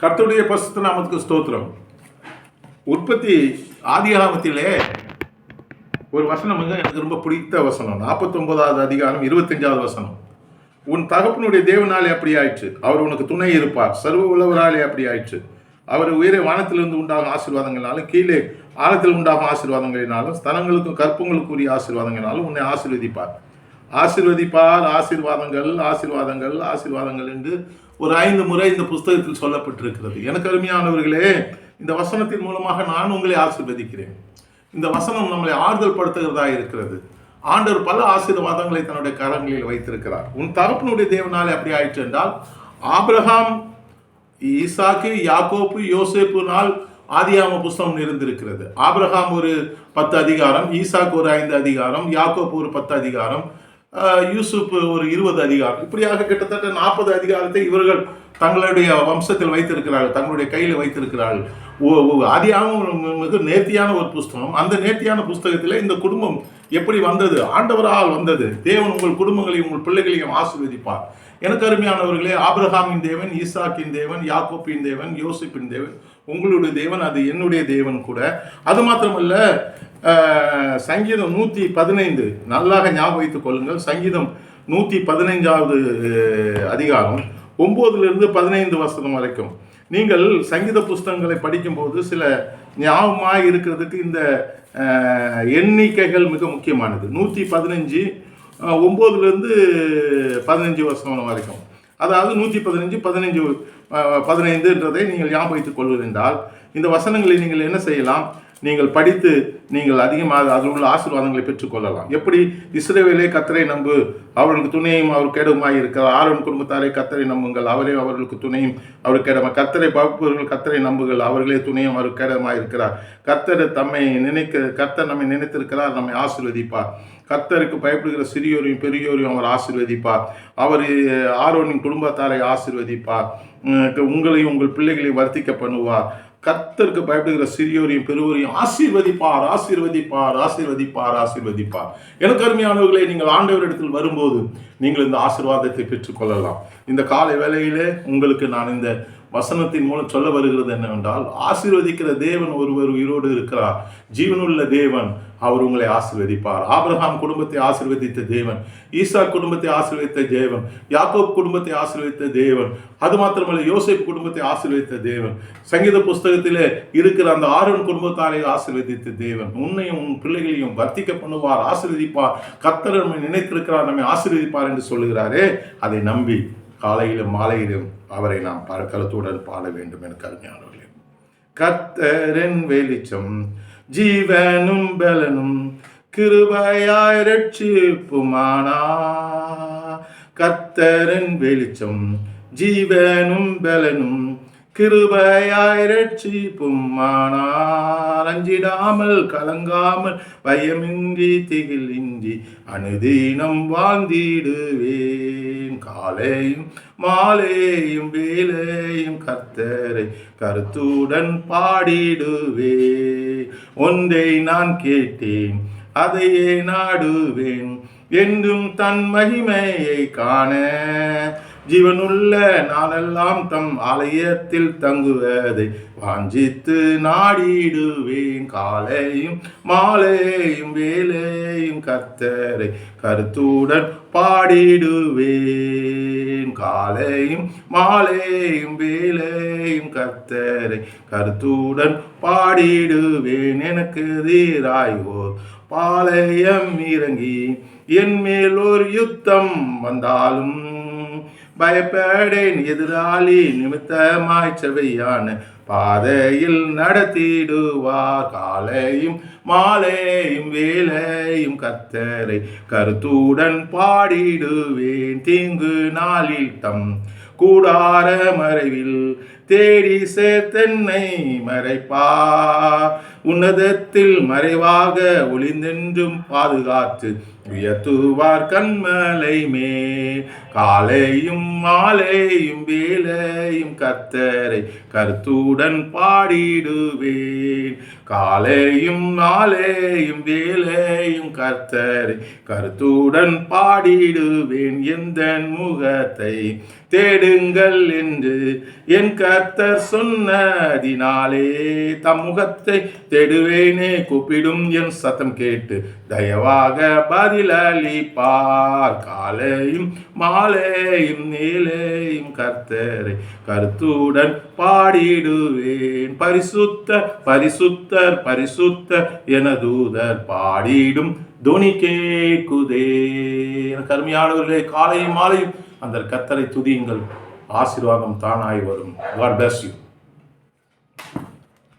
கர்த்தருடைய பசுத்த நாமத்துக்கு ஸ்தோத்திரம். உற்பத்தி ஆதியாகமத்திலே ஒரு வசனம் வந்து எனக்கு ரொம்ப பிடித்த வசனம். நாற்பத்தொன்பதாவது அதிகாரம் இருபத்தஞ்சாவது வசனம். உன் தகப்பனுடைய தேவனாலே அப்படி ஆயிடுச்சு அவர் உனக்கு துணை இருப்பார். சர்வ உழவராலே அப்படி ஆயிடுச்சு அவர் உயிரை வானத்திலிருந்து உண்டாகும் ஆசீர்வாதங்களாலும் கீழே ஆழத்தில் உண்டாகும் ஆசீர்வாதங்களினாலும் ஸ்தனங்களுக்கும் கற்பங்களுக்குரிய ஆசீர்வாதங்களினாலும் உன்னை ஆசீர்வதிப்பார். ஆசீர்வதிப்பார். ஆசீர்வாதங்கள் ஆசீர்வாதங்கள் ஆசீர்வாதங்கள் என்று ஒரு ஐந்து முறை இந்த புஸ்தகத்தில் சொல்லப்பட்டிருக்கிறது. எனக்கு அருமையானவர்களே இந்த வசனத்தின் மூலமாக நான் உங்களை ஆசீர்வதிக்கிறேன். இந்த வசனம் நம்மளை ஆறுதல் படுத்துகிறதா இருக்கிறது. ஆண்டவர் பல ஆசீர்வாதங்களை தன்னுடைய கரங்களில் வைத்திருக்கிறார். உன் தகப்பனுடைய தேவனாலே அப்படி ஆயிற்று என்றால் ஆபிரகாம் ஈசாக்கு யாக்கோப்பு யோசேப்பு நாள் ஆதியாம புஸ்தகம் இருந்திருக்கிறது. ஆபிரகாம் ஒரு பத்து அதிகாரம் ஈசாக்கு ஒரு ஐந்து அதிகாரம் யாக்கோப்பு ஒரு பத்து அதிகாரம் யூசுப் ஒரு இருபது அதிகாரம். இப்படியாக கிட்டத்தட்ட நாற்பது அதிகாரத்தை இவர்கள் தங்களுடைய வம்சத்தில் வைத்திருக்கிறார்கள் தங்களுடைய கையில் வைத்திருக்கிறார்கள். ஓ- மிக நேர்த்தியான ஒரு புஸ்தகம். அந்த நேர்த்தியான புஸ்தகத்தில் இந்த குடும்பம் எப்படி வந்தது? ஆண்டவரால் வந்தது. தேவன் உங்கள் குடும்பங்களையும் உங்கள் பிள்ளைகளையும் ஆசிர்வதிப்பார். எனக்கு அருமையானவர்களே ஆப்ரஹாமின் தேவன் ஈசாக்கின் தேவன் யாக்கோப்பின் தேவன் யோசிப்பின் தேவன் உங்களுடைய தேவன் அது என்னுடைய தேவன் கூட. அது மாத்திரமல்ல சங்கீதம் நூற்றி பதினைந்து. நல்லாக ஞாபகம் வைத்துக் கொள்ளுங்கள். சங்கீதம் நூற்றி பதினைஞ்சாவது அதிகாரம் ஒம்போதுலேருந்து பதினைந்து வசனம் வரைக்கும். நீங்கள் சங்கீத புஸ்தகங்களை படிக்கும்போது சில ஞாபகமாக இருக்கிறதுக்கு இந்த எண்ணிக்கைகள் மிக முக்கியமானது. நூற்றி பதினஞ்சு ஒம்போதுலேருந்து பதினஞ்சு வருஷம் வரைக்கும். அதாவது நூற்றி பதினஞ்சு பதினஞ்சு பதினைந்துன்றதை நீங்கள் ஞாபகித்துக் கொள்வதென்றால் இந்த வசனங்களை நீங்கள் என்ன செய்யலாம்? நீங்கள் படித்து நீங்கள் அதிகமாக அதில் உள்ள ஆசீர்வாதங்களை பெற்றுக்கொள்ளலாம் எப்படி? இஸ்ரேவேலே கத்தரை நம்பு. அவர்களுக்கு துணையும் அவர் கேடுமாய் இருக்கிறார். ஆரோன் குடும்பத்தாரை கத்தரை நம்புங்கள். அவரே அவர்களுக்கு துணையும் அவர் கேடமா கத்தரை பகுப்பவர்கள் கத்தரை நம்புங்கள். அவர்களே துணையும் அவர் கேடமாய் இருக்கிறார். கத்தர் தம்மை நினைக்க கத்தர் நம்மை நினைத்திருக்கிறார் நம்மை ஆசீர்வதிப்பார். கர்த்தருக்கு பயப்படுகிற சிறியோரையும் பெரியோரையும் அவர் ஆசிர்வதிப்பார். அவர் ஆரோனின் குடும்பத்தாரை ஆசிர்வதிப்பார். உங்களையும் உங்கள் பிள்ளைகளையும் வர்த்திக்க பண்ணுவார். கர்த்தருக்கு பயப்படுகிற சிறியோரையும் பெருவரையும் ஆசீர்வதிப்பார் ஆசீர்வதிப்பார் ஆசீர்வதிப்பார் ஆசீர்வதிப்பார். எனக்கு அருமையானவர்களே நீங்கள் ஆண்டவரிடத்தில் வரும்போது நீங்கள் இந்த ஆசீர்வாதத்தை பெற்றுக்கொள்ளலாம். இந்த காலை வேளையிலே உங்களுக்கு நான் இந்த வசனத்தின் மூலம் சொல்ல வருகிறது என்னவென்றால் ஆசீர்வதிக்கிற தேவன் ஒருவர் உயிரோடு இருக்கிறார். ஜீவனுள்ள தேவன் அவர் உங்களை ஆசீர்வதிப்பார். ஆபிரஹாம் குடும்பத்தை ஆசிர்வதித்த தேவன் ஈசா குடும்பத்தை ஆசிர்வதித்த தேவன் யாக்கோப் குடும்பத்தை ஆசிர்வதித்த தேவன் அது மாத்திரமல்ல யோசேப் குடும்பத்தை ஆசிர்வதித்த தேவன் சங்கீத புஸ்தகத்திலே இருக்கிற அந்த ஆரோன் குடும்பத்தாரை ஆசிர்வதித்த தேவன் உன்னையும் உன் பிள்ளைகளையும் வர்த்திக்க பண்ணுவார் ஆசிர்வதிப்பார். கர்த்தர் நம்மை நினைத்திருக்கிறார் நம்மை ஆசிர்வதிப்பார் என்று சொல்லுகிறாரே அதை நம்பி காலையிலும் மாலையிலும் அவரை நாம் பல கருத்துடன் பாட வேண்டும் என கருமையானவர்களே கத்தரின் வெளிச்சம் ജീവനും ബലനും കൃപയായ രക്ഷിപ്പുമാണാ. കത്തരൻ വെളിച്ചം ജീവനും ബലനും கிருபையாய் ரட்சிப்புமானார் அஞ்சிடாமல் கலங்காமல் பயமின்றி திகிலின்றி அனுதீனம் வாழ்ந்திடுவேன். காலையும் மாலையும் வேலையும் கர்த்தரை கருத்துடன் பாடிடுவே ஒன்றை நான் கேட்டேன் அதையே நாடுவேன். என்றும் தன் மகிமையை காண ஜீவனுள்ள நாளெல்லாம் தம் ஆலயத்தில் தங்குவதை வாஞ்சித்து நாடிடுவேன். காலையும் மாலையும் வேலையும் கர்த்தரை கருத்துடன் பாடிடுவேன். காலையும் மாலையும் வேலையும் கர்த்தரை கருத்துடன் பாடிடுவேன். எனக்கு தீராய்வோ பாளையம் இறங்கி என் மேல் ஒரு யுத்தம் வந்தாலும் பயப்படேன். எதிராளி நிமித்தமாய் செவையான பாதையில் நடத்திடுவார். காலையும் மாலையும் வேலையும் கத்தரை கருத்துடன் பாடிடுவேன். தீங்கு நாளில் தம் கூடார மறைவில் தேடி சேர்த்தென்னை மறைப்பா. உன்னதத்தில் மறைவாக ஒளிந்தென்றும் பாதுகாத்து உயர்த்துவார் கண்மலை மே காலையும் மாலையும் வேலையும் கத்தரை கருத்துடன் பாடிடுவேன். காலையும் மாலையும் வேலையும் கர்த்தரை கருத்துடன் பாடிடுவேன். எந்த முகத்தை தேடுங்கள் என்று என் கர்த்தர் சொன்னதினாலே தம் முகத்தை தேடுவேனே கூப்பிடும் என் சத்தம் கேட்டு. தயவாக பதிலளிப்பார். காலையும் மாலையும் நீலையும் கர்த்தரை கருத்துடன் பாடிடுவேன். பரிசுத்த பரிசுத்தர் பரிசுத்த என தூதர் பாடிடும் துணி கேட்குதே. எனக்கு அருமையானவர்களே காலையும் மாலையும் அந்த கத்தரை துதியுங்கள். ஆசீர்வாதம் தானாய் வரும். God bless you